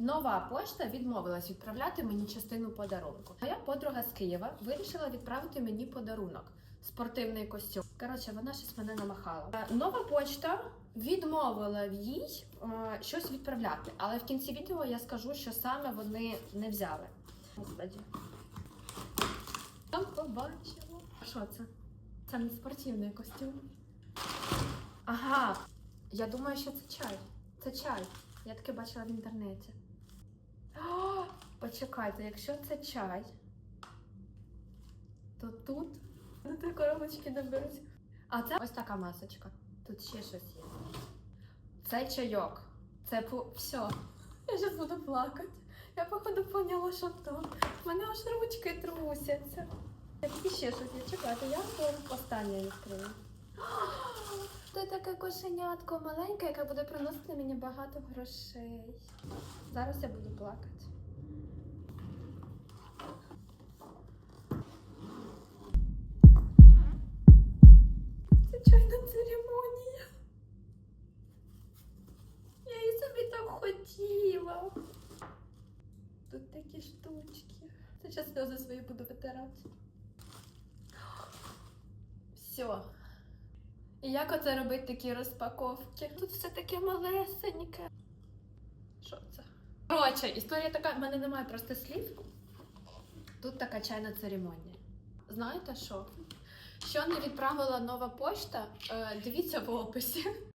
Нова пошта відмовилась відправляти мені частину подарунку. Моя подруга з Києва вирішила відправити мені подарунок. Спортивний костюм. Коротше, вона щось мене намахала. Е, Нова почта відмовила їй е, щось відправляти, але в кінці відео я скажу, що саме вони не взяли. Господи. Там побачила. Що це? Це не спортивний костюм. Ага. Я думаю, що це чай. Це чай. Я таке бачила в інтернеті. Почекайте, якщо це чай, то тут на ті коробочки не. А це ось така масочка. Тут ще щось є. Це чайок. Це по... все. Я зараз буду плакати. Я походу поняла, що то. У мене аж ручки трусяться. І ще щось є. Чекайте, я останнє відкрию. Таке кошенятко маленьке, яке буде приносити мені багато грошей. Зараз я буду плакати. Це чайна церемонія. Я її собі так хотіла. Тут такі штучки. Зараз сльози свої буду витирати. Все. І як оце робити такі розпаковки? Тут все таке малесеньке. Що це? Коротше, історія така, в мене немає просто слів. Тут така чайна церемонія. Знаєте що? Що не відправила нова пошта? Е, дивіться в описі.